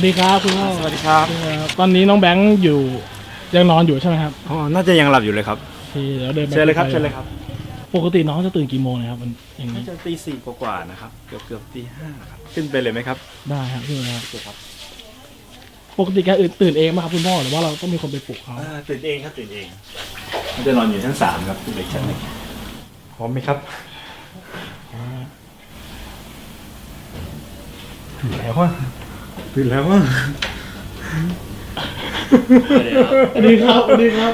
วัสดีครับคุณพ่อสวัสดีครับ ตอนนี้น้องแบงค์อยู่ยังนอนอยู่ใช่ไหมครับอ๋อน่าจะยังหลับอยู่เลยครับโอเคเดี๋ยวเดินไปเชิญเลยครับเชิญเลยครับ ปกติน้องจะตื่นกี่โมงนะครับมันอย่างน่านี้จะตีสี่กว่าๆนะครับเกือบเกือบตีห้าครับขึ้นไปเลยไหมครับได้ครับพี่นะครับโอเคครับปกติแกตื่นเองไหมครับคุณพ่อหรือว่าเราต้องมีคนไปปลุกเขาอ่าตื่นเองครับตื่นเองมันจะนอนอยู่ชั้นสามครับขึ้นไปชั้นหนึ่งพร้อมไหมครับตื่นแล้วว่ะ ตื่นแล้วว่ะสวัสดีครับสวัสดีครับ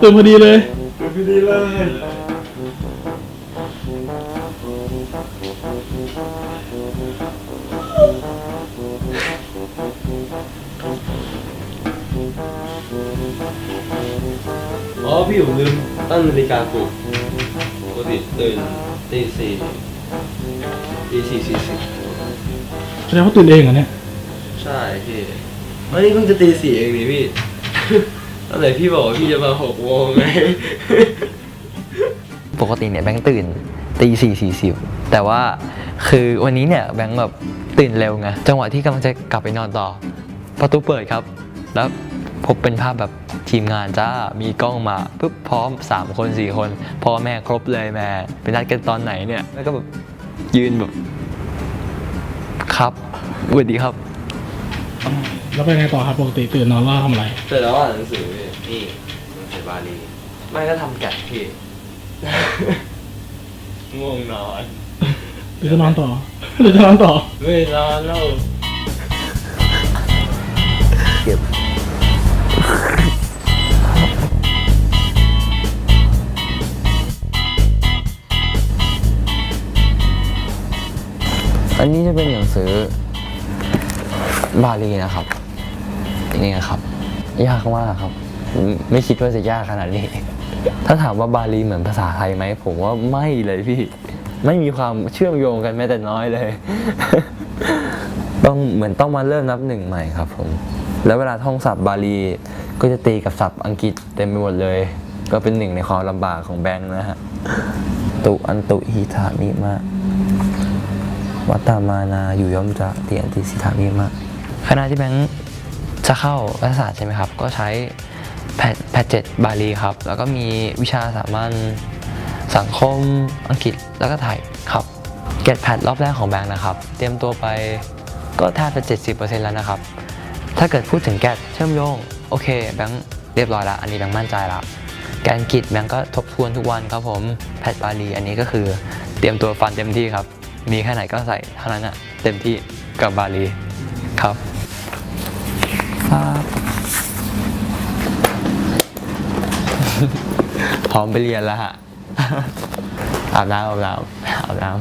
ตื่นพอดีเลยตื่นพอดีเลย อ๋อพี่ผมลืมตั้งนาฬิกาปลุกปกติตื่นตีสี่ ตีสี่สี่สิบแสดงว่าตื่นเองเหรอเนี่ยใช่พี่วันนี้เพิ่งจะตีสี่เองนี่พี่ตั้งแต่พี่บอกว่าพี่จะมาหกโมงไง ปกติเนี่ยแบงค์ตื่นตีสี่สี่สิบแต่ว่าคือวันนี้เนี่ยแบงค์แบบตื่นเร็วไงจังหวะที่กำลังจะกลับไปนอนต่อ ประตูเปิดครับ แล้วพบเป็นภาพแบบทีมงานจ้ามีกล้องมาปุ๊บพร้อม 3 คน 4 คนพ่อแม่ครบเลยแม่ไปนัดกันตอนไหนเนี่ยแล้วก็แบบ ยืนแบบ ครับสวัสดีครับ แล้วเป็นไงต่อครับปกติตื่นนอนแล้วทำอะไรเสร็จแล้วอ่านหนังสือพี่นี่หนังสือบาลีไม่ก็ทำแกะพี่ ง่วงนอนหรือจะนอนต่อ หรือจะนอนต่อ ไม่นอนแล้ว อันนี้จะเป็นหนังสือบาลีนะครับนี่ครับ ยากมากครับ ไม่คิดว่าจะยากขนาดนี้ ถ้าถามว่าบาลีเหมือนภาษาไทยไหมผมว่าไม่เลยพี่ ไม่มีความเชื่อมโยงกันแม้แต่น้อยเลย ต้องเหมือนต้องมาเริ่มนับหนึ่งใหม่ครับผม แล้วเวลาท่องศัพท์บาลีก็จะตีกับศัพท์อังกฤษเต็มไปหมดเลย ก็เป็นหนึ่งในความลำบากของแบงค์นะฮะตุอันตุหิธามิมะ วัตตามานาอยู่ย่อมจะเตียนติสิทามีมากคณะที่แบงค์จะเข้ารัฐศาสตร์ใช่ไหมครับ ก็ใช้แพทแพทเจ็ดบาลีครับ แล้วก็มีวิชาสามัญสังคมอังกฤษแล้วก็ไทยครับเกตแพทรอบแรกของแบงค์นะครับ เตรียมตัวไปก็แทบจะ70%แล้วนะครับ ถ้าเกิดพูดถึงแกดเชื่อมโยง โอเค แบงค์เรียบร้อยแล้ว อันนี้แบงค์มั่นใจล้วแกนอังกฤษแบงค์ก็ทบทวนทุกวันครับผม แพทบาลีอันนี้ก็คือเตรียมตัวฟันเต็มที่ครับ มีแค่ไหนก็ใส่เท่านั้นอะเต็มที่กับบาลีครับครับพร้อมไปเรียนแล้วฮะ อาบน้ำอาบน้ำอาบน้ำ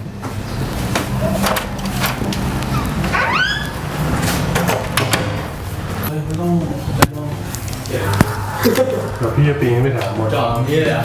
พี่จะปีนไม่ถามหมดจอมนี่เลยอะ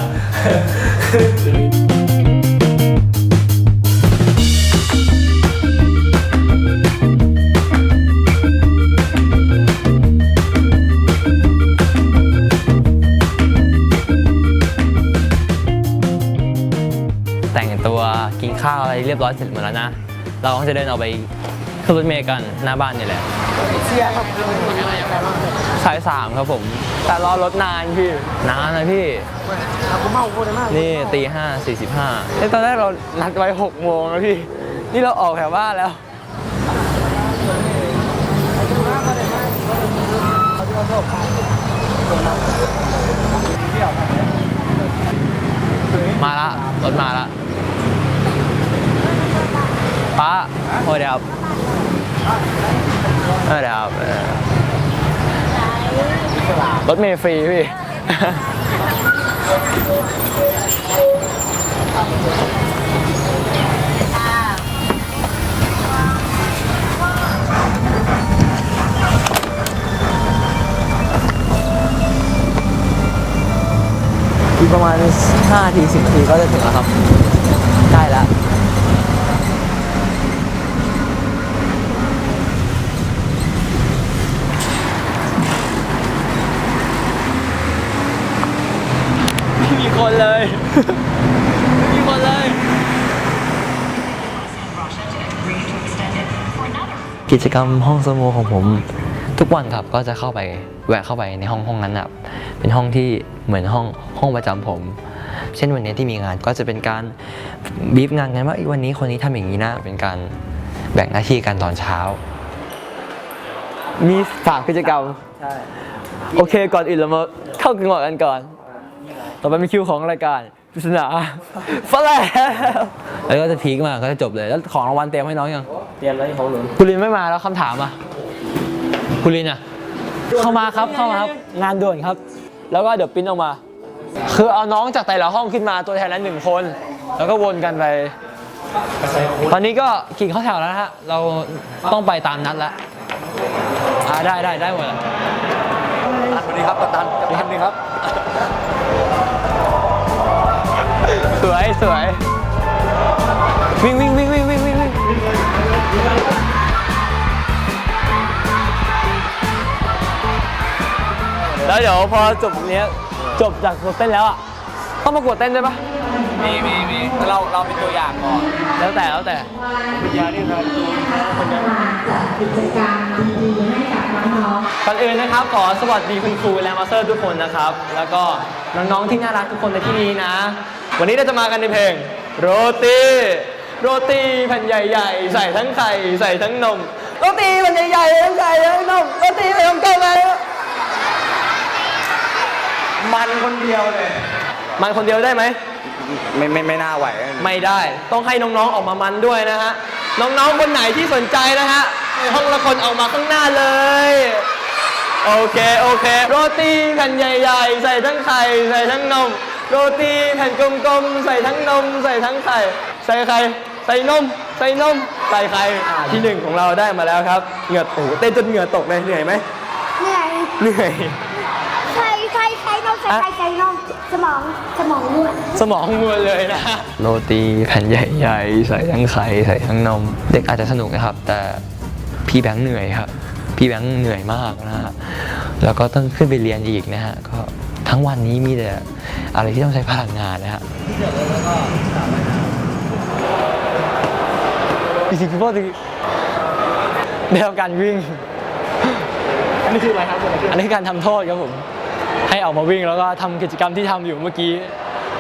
รียบร้อยเสร็จหมดแล้วนะ เราก็จะเดินออกไปขึ้นรถเมล์กันหน้าบ้านนี่แหละสายสามครับผม แต่รอรถนานพี่ นานนะพี่นี่ตีห้าสี่สิบห้าตอนแรกเรานัดไว้หกโมงแล้วพี่ นี่เราออกแถวบ้านแล้วมาละรถมาละ ป้าโอ้เดี๋ยวครับเออเดี๋ยวครับเออรถเมล์ฟรีพี่ อีกประมาณ5ที10ทีก็จะถึงแล้วครับ ใกล้แล้ว ไม่มีคนเลย ไม่มีคนเลย กิจกรรมห้องสโมของผม ทุกวันครับก็จะเข้าไปแวะเข้าไปในห้องห้องนั้นนะครับเป็นห้องที่เหมือนห้องห้องประจำผม เช่นวันนี้ที่มีงานก็จะเป็นการบีบงานกันว่าเอ้ยวันนี้คนนี้ทำอย่างนี้นะเป็นการแบ่งหน้าที่กันตอนเช้า มีฝากกิจกรรมใช่โอเคก่อนอื่นเรามาเข้ากันก่อนกันก่อน ต่อไปเป็นคิวของรายการ ปริศนาฝรั่งแล้วก็จะพีคมากก็จะจบเลยแล้วของรางวัลเตรียมให้น้องยังเตรียมแล้วที่ของหนุนคุณลินไม่มาแล้วคำถามอะคุณลินอะเข้ามาครับเข้ามาครับงานด่วนครับ แล้วก็เดี๋ยวปริ้นออกมา คือเอาน้องจากแต่ละห้องขึ้นมาตัวแทนละหนึ่งคน แล้วก็วนกันไป ตอนนี้ก็กิ่งเข้าแถวแล้วนะฮะเราต้องไปตามนัดแล้วอ่าได้ได้ได้หมดอะสวัสดีครับกัปตันกัปตันนี่ครับ วยสวยวิ่งวิ่งวิ่งวิ่งวิ่งวิ่งวิ่งแล้วเดี๋ยวพอจบเนี้ยจบจากเต้นแล้วอะต้องประกวดเต้นด้วยปะมีมีมีเราเราเป็นตัวอย่างก่อนแล้วแต่แล้วแต่กิจกรรมดีๆให้กับ น้องๆก่อนอื่นนะครับขอสวัสดีคุณครูและมาสเตอร์ทุกคนนะครับ แล้วก็น้องๆที่น่ารักทุกคนในที่นี้นะ วันนี้เราจะมากันในเพลงโรตีโรตีแผ่นใหญ่ๆ ใส่ทั้งไข่ใส่ทั้งนมโรตีแผ่นใหญ่ๆทั้งไข่ทั้งนมโรตีใส่ทั้งเกลือมันคนเดียวเลย มันคนเดียวได้ไหมไม่ไม่ไม่น่าไหว ไม่ได้ ต้องให้น้องๆออกมามันด้วยนะฮะ น้องๆคนไหนที่สนใจนะฮะ ในห้องละคนออกมาข้างหน้าเลย โอเค โอเค โรตีแผ่นใหญ่ๆ ใส่ทั้งไข่ใส่ทั้งนม โรตีแผ่นกลมๆ ใส่ทั้งนม ใส่ทั้งไข่ ใส่ไข่ใส่นม ใส่นม ใส่ไข่อ่าที่หนึ่งของเราได้มาแล้วครับ เหงื่อโอ้โหเต้นจนเหงื่อตกเลยเหนื่อยไหมเหนื่อยเหนื่อย ใครใครใครนมใครใครใครนมสมองสมองรั่วสมองมัวเลยนะ โรตีแผ่นใหญ่ๆ ใส่ทั้งไข่ใส่ทั้งนม เด็กอาจจะสนุกนะครับ แต่ พี่แบงค์เหนื่อยครับ พี่แบงค์เหนื่อยมากนะฮะแล้วก็ต้องขึ้นไปเรียนอีกนะฮะก็ทั้งวันนี้มีแต่อะไรที่ต้องใช้พลังงานนะฮะจริงๆพี่พ่อจะได้รับการวิ่ง อันนี้คืออะไรครับอันนี้คือการทำโทษครับผม ให้ออกมาวิ่งแล้วก็ทำกิจกรรมที่ทำอยู่เมื่อกี้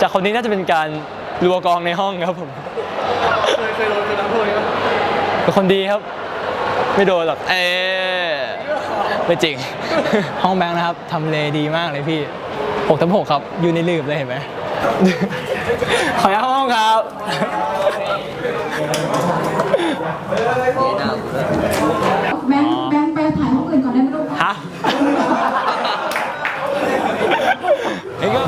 จากคนนี้น่าจะเป็นการรัวกองในห้องครับผม เคยเคยโดนเคยทำโทษไหมครับเป็นคนดีครับ ไม่โดนหรอก เออไม่จริง ห้องแบงค์นะครับทำเลดีมากเลยพี่6ทับ6ครับ อยู่ในลืบเลยเห็นไหม ขอย้ายห้องครับ แบงค์แบงค์ไปถ่ายห้องอื่นก่อนได้ไหมลูกฮะ นี่ก็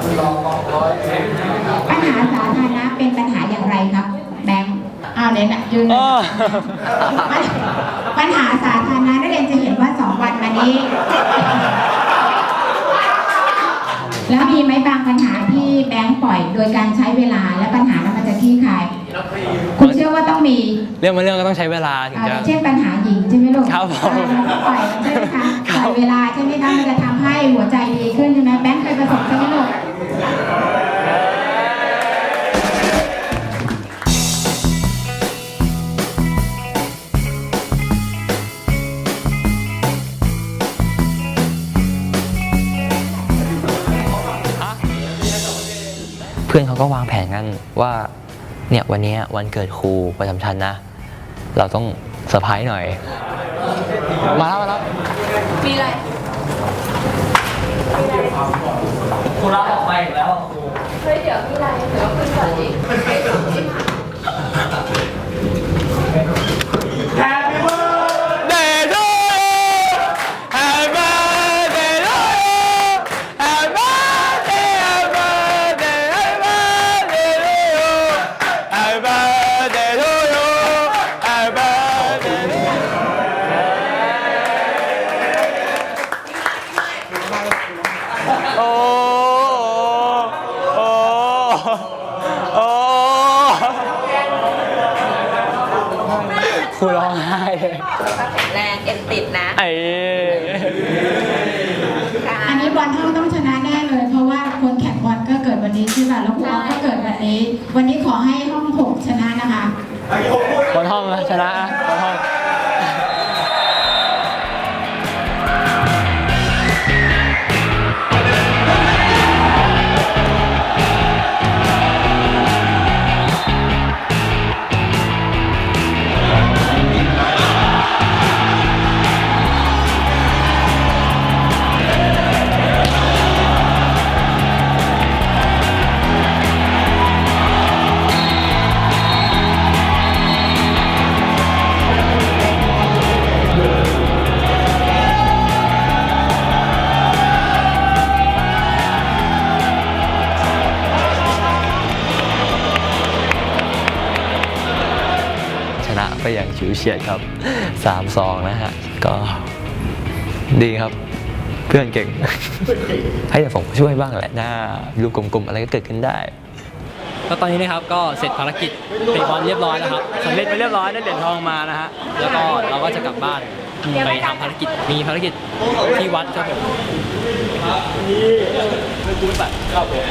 ปัญหาสาธารณะเป็นปัญหาอย่างไรครับ แบงค์อ้าวเนี่ยนะยืนอ้อปัญปั ญหาสาธารณะนักเรียนจะเห็นว่าสองวันมานี้ แล้วมีไหมบางปัญหาที่แบงค์ปล่อยโดยการใช้เวลาและปัญหานั้นมันจะคลี่คลายคุณเชื่อว่าต้องมีเรื่องมันเรื่องก็ต้องใช้เวลาถึงอ่าจะอย่างเช่นปัญหาหญิงใช่ไหมลูกครับผมอ่าปล่อยใช่ไหมคะปล่อยเวลาใช่ไหมคะมันจะทำให้หัวใจดีขึ้นใช่ไหมแบงค์เคยประสบ วางแผนกันว่าเนี่ยวันเนี้ยวันเกิดครูประจำชั้นนะ เราต้องเซอร์ไพรส์หน่อย มาแล้วมาแล้วมีอะไรครูรับออกไปอีกแล้วครูเฮ้ยเดี๋ยวมีอะไรเดี๋ยวขึ้นก่อนดิเด วันนี้วันนี้ขอให้ห้องหกชนะนะคะ บนห้องนะชนะ เฉียดครับสามสองนะฮะ ก็ดีครับ เพื่อนเก่ง ให้แต่ผมช่วยบ้างแหละนะลูกกลมๆ อะไรก็เกิดขึ้นได้ก็ตอนนี้นะครับก็เสร็จภารกิจเตะบอลเรียบร้อยแล้วครับสำเร็จไปเรียบร้อยได้เหรียญทองมานะฮะแล้วก็เราก็จะกลับบ้านไปทำภารกิจมีภารกิจที่วัดครับผมนี่ไม่กูแบบเข้าผม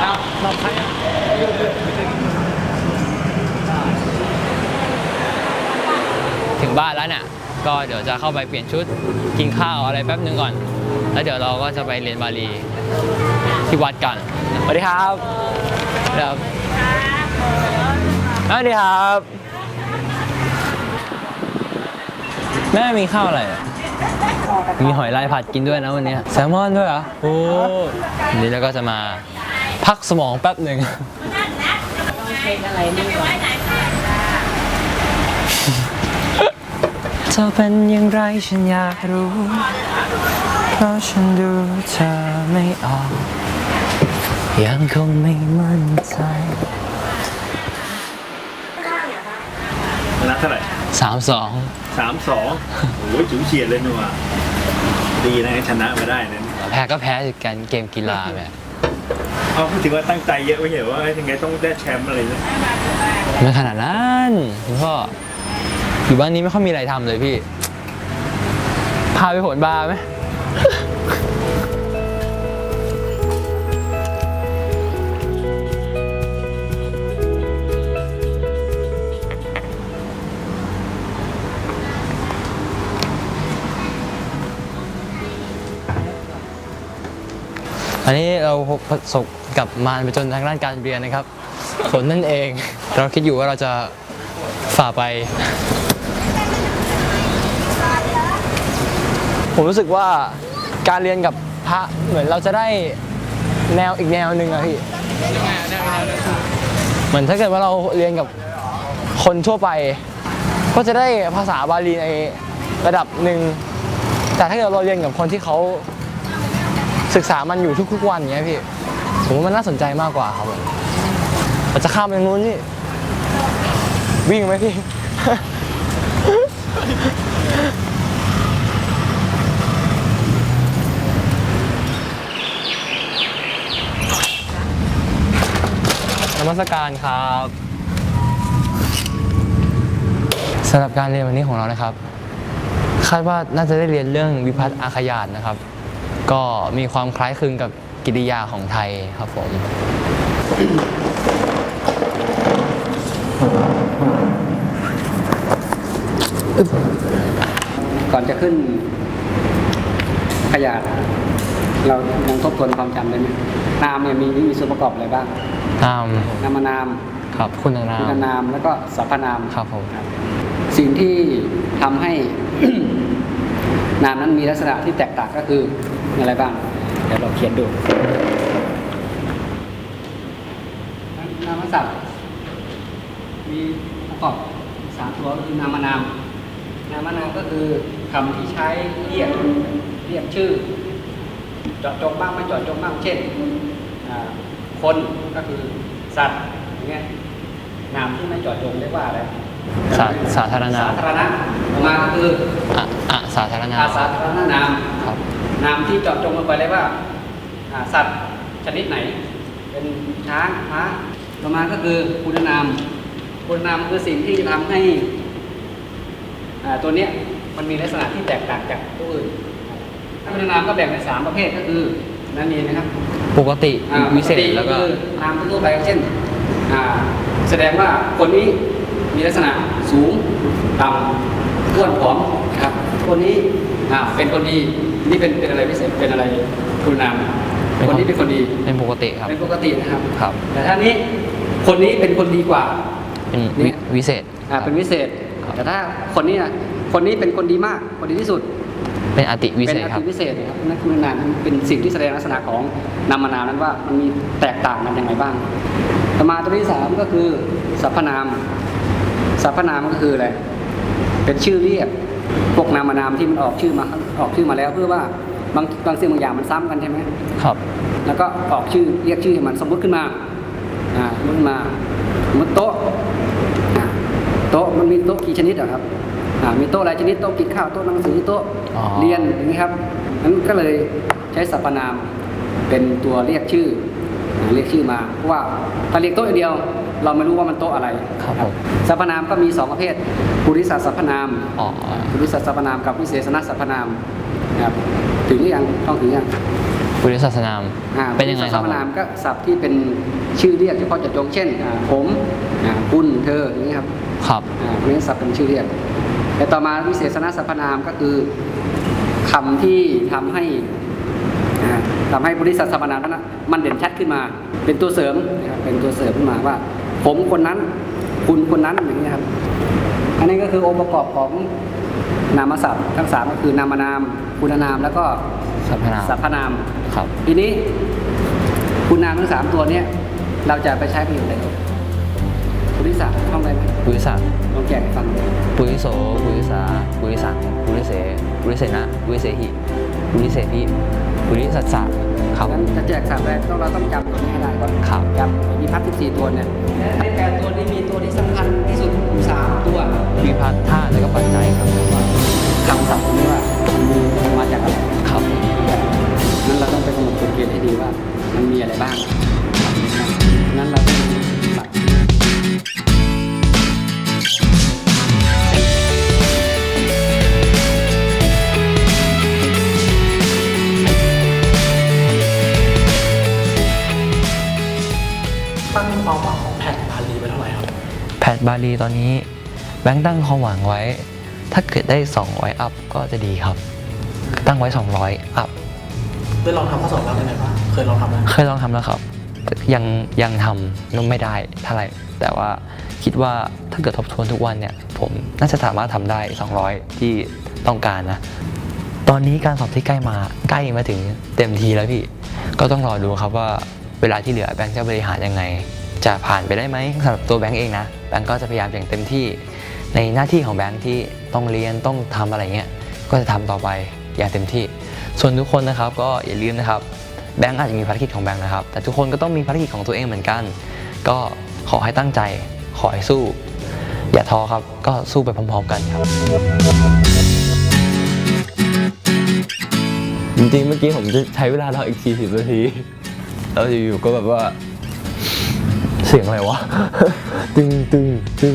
เอานอนใครอะถึง บ้านแล้วเนี่ยก็เดี๋ยวจะเข้าไปเปลี่ยนชุดกินข้าวอะไรแป๊บนึงก่อน แล้วเดี๋ยวเราก็จะไปเรียนบาลีที่วัดกันสวัสดีครับครับสวัสดีครับ แม่มีข้าวอะไรอะมีหอยลายผัดกินด้วยนะวันนี้แซลมอนด้วยเหรอโอ้วันนี้เราก็จะมาพักสมองแป๊บหนึ่ง เธอเป็นอย่างไรฉันอยากรู้ เพราะฉันดูเธอไม่ออก ยังคงไม่มั่นใจชนะเท่าไหร่สามสองสามสองโอ้ยจิ๋วเฉียดเลยนัวดีนะชนะมาได้นั้นแพ้ก็แพ้กันเกมกีฬาแบบเอาพูดถึงว่าตั้งใจเยอะไม่เห็นว่ายังไงต้องได้แชมป์อะไรเนี่ยไม่ขนาดนั้นคุณพ่อ อยู่บ้านนี้ไม่ค่อยมีอะไรทำเลยพี่ พาไปโหนบาร์ไหมอันนี้เราประสบกับมารไปจนทางด้านการเรียนนะครับ ผลนั่นเอง เราคิดอยู่ว่าเราจะฝ่าไป ผมรู้สึกว่าการเรียนกับพระเหมือนเราจะได้แนวอีกแนวหนึ่งอะพี่เหมือนถ้าเกิดว่าเราเรียนกับคนทั่วไป ก็จะได้ภาษาบาลีในระดับหนึ่งแต่ถ้าเกิดเราเรียนกับคนที่เขาศึกษามันอยู่ทุกๆวันเงี้ยพี่ผมว่ามันน่าสนใจมากกว่าครับผมเราจะข้ามไปนู้นนี่วิ่งไหมพี่ มัสการครับสำหรับการเรียนวันนี้ของเรานะครับ คาดว่าน่าจะได้เรียนเรื่องวิพัฒน์อาขยาตนะครับ ก็มีความคล้ายคลึงกับกิริยาของไทยครับผมก่อนจะขึ้นขยาดเราลองทบทวนความจำได้ไหม นามเนี่ยมีมีส่วนประกอบอะไรบ้าง ตามนามนามครับคุณนามคุณนามแล้วก็สรรพนามครับผมสิ่งที่ทำให้นามนั้นมีลักษณะที่แตกต่างก็คืออะไรบ้าง เดี๋ยวเราเขียนดูนามศัพท์มีประกอบสามตัวก็คือนามนาม นามนามก็คือคำที่ใช้เรียกเรียกชื่อ เจาะจงบ้างไม่เจาะจงบ้างเช่นอ่า คนก็คือสัตว์อย่างเงี้ยนามที่ไม่เจาะจงเรียกว่าอะไรสาสาธารณะสาธารณะต่อมาก็คืออะอะสาธารณะอาสาธารณนามครับนามที่เจาะจงลงไปเลยว่าอ่าสัตว์ชนิดไหน เป็นช้างม้าต่อมาก็คือคุณนามคุณนามคือสิ่งที่จะทำให้อ่าตัวเนี้ยมันมีลักษณะที่แตกต่างจากตัวอื่นคุณนามก็แบ่งเป็นสามประเภทก็คือนั่นเองนะครับ ปกติอ่าวิเศษแล้วก็ คือนามทั่วไปเช่นอ่าแสดงว่าคนนี้มีลักษณะสูงต่ำอ้วนผอมนะครับ คนนี้อ่าเป็นคนดีนี่เป็นเป็นอะไรพิเศษเป็นอะไรคุณนามเป็นคนนี้เป็นคนดีเป็นปกติครับ เป็นปกตินะครับ ครับ แต่ถ้านี้คนนี้เป็นคนดีกว่า เป็นเนี่วิยวิเศษ อ่าเป็นวิเศษ แต่ถ้าคนนี้นะคนนี้เป็นคนดีมาก คนดีที่สุด เป็นอติวิเป็เศนษอครับติวิเศษนะครับนั่นคือนามเป็นสิ่งที่แสดงลักษณะของนามนามนั้นว่ามันมีแตกต่างกันยังไงบ้างต่อมาตัวที่สามก็คือสรรพนามสรรพนามก็คืออะไรเป็นชื่อเรียกพวกนามนามที่มันออกชื่อมาออกชื่อมาแล้ว เพื่อว่าบางบางสิ่งบางอย่างมันซ้ำกันใช่ไหม ครับ แล้วก็ออกชื่อเรียกชื่อให้มันสมมติขึ้นมาอ่าสมมติขึ้นมาสมมติโต๊ะอ่าโต๊ะมันมีโต๊ะกี่ชนิดอะครับอ่า มีโต๊ะหลายชนิดโต๊ะกินข้าวโต๊ะหนังสือโต๊ะอ๋อเรียนอย่างนี้ครับนั้นก็เลยใช้สรรพนามเป็นตัวเรียกชื่ออ่าเรียกชื่อมาเพราะว่าถ้าเรียกโต๊ะอย่างเดียว เราไม่รู้ว่ามันโต๊ะอะไรครับผมสรรพนามก็มีสองประเภทปุริสสรรพนามอ๋อปุริสสรรพนามกับวิเศษณสรรพนามนะครับถึงหรือยังต้องถึงยังบุริศาสนามอ่าเป็นยังไงครับสรรพนามก็ศัพท์ที่เป็นชื่อเรียกเฉพาะเจาะจงเช่นอ่าผมอ่าคุณเธออย่างนี้ครับครับอ่าพวกนี้ศัพท์เป็นชื่อเรียก แต่ต่อมาวิเศษณสรรพนามก็คือคำที่ทำให้อ่าทำให้บริษัทสรรพนามนั้นนะมันเด่นชัดขึ้นมา เป็นตัวเสริมนะครับเป็นตัวเสริมขึ้นมาว่า ผมคนนั้น คุณคนนั้นอย่างนี้ครับ อันนี้ก็คือองค์ประกอบของนามศัพท์ทั้งสามก็คือนามนาม คุณนามแล้วก็สรรพนามสรรพนามครับ ทีนี้คุณนามทั้งสามตัวเนี้ยเราจะไปใช้ประโยชน์อะไร คุณทิศาท่องได้ไหมบุริศาลองแจกให้ฟังหน่อยปุริโสปุริสาปุริสังปุริเสปุริเสนะปุริเสหิปุริเสพิปุริสัสสะครับ งั้นจะแจกสามแรกต้องเราต้องจำตัวนี้ให้ได้ก่อนครับ จำมีพัดสิบสี่ตัวเนี่ยในแปดตัวนี้มีตัวที่สำคัญที่สุดสามตัววิพัฒน์ท่าและก็ปัจจัยครับคำศัพท์นี้ว่ามันมาจากอะไรครับนั้นเราต้องไปกำหนดกฎเกณฑ์ให้ดีว่า มันมีอะไรบ้าง นั้นเราต้อง งความหวังของแผ่นบาลีไปเท่าไหร่ครับ แพทบาลีตอนนี้แบงค์ตั้งความหวังไว้ ถ้าเกิดได้200อัพก็จะดีครับ ตั้งไว้ 200อัพได้ลองทำข้อสอบแล้วเป็นไงบ้างเคยลองทำไหมเคยลองทำแล้วครับแต่ยังยังทำนุ่มไม่ได้เท่าไหร่แต่ว่าคิดว่าถ้าเกิดทบทวนทุกวันเนี่ย ผมน่าจะสามารถทำได้ 200 ที่ต้องการนะ ตอนนี้การสอบที่ใกล้มาใกล้มาถึงเต็มทีแล้วพี่ ก็ต้องรอดูครับว่า เวลาที่เหลือแบงค์จะบริหารยังไง จะผ่านไปได้ไหมสำหรับตัวแบงค์เองนะแบงค์ก็จะพยายามอย่างเต็มที่ ในหน้าที่ของแบงค์ที่ต้องเรียนต้องทำอะไรเงี้ยก็จะทำต่อไปอย่างเต็มที่ ส่วนทุกคนนะครับก็อย่าลืมนะครับแบงค์อาจจะมีภารกิจของแบงค์นะครับ แต่ทุกคนก็ต้องมีภารกิจของตัวเองเหมือนกัน ก็ขอให้ตั้งใจขอให้สู้ อย่าท้อครับก็สู้ไปพร้อมๆกันครับ จริงๆเมื่อกี้ผมจะใช้เวลารออีก 40 นาที แล้วอยู่ๆก็แบบว่า เสียงอะไรวะ ตึงตึงตึง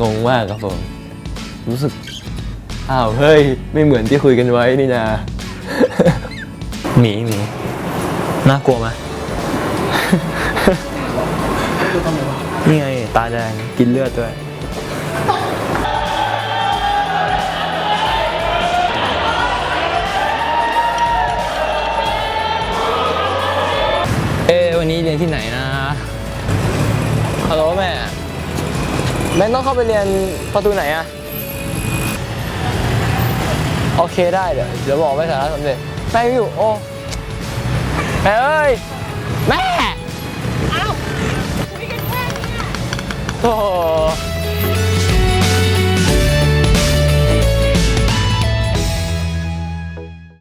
งงมากครับผม รู้สึก อ้าวเฮ้ย ไม่เหมือนที่คุยกันไว้นี่นา หมีหมีน่ากลัวไหม นี่ไง ตาแดงกินเลือดด้วย นนี้เรียนที่ไหนนะฮัลโหลแม่แม่ต้องเข้าไปเรียนประตูไหนอะโอเคได้เดี๋ยวเดี๋ยวบอกไปสาระสำเร็จแม่อยู่โอ้แม่เอ้ยแม่อ้าวคุยกันแค่นี้โอ้โห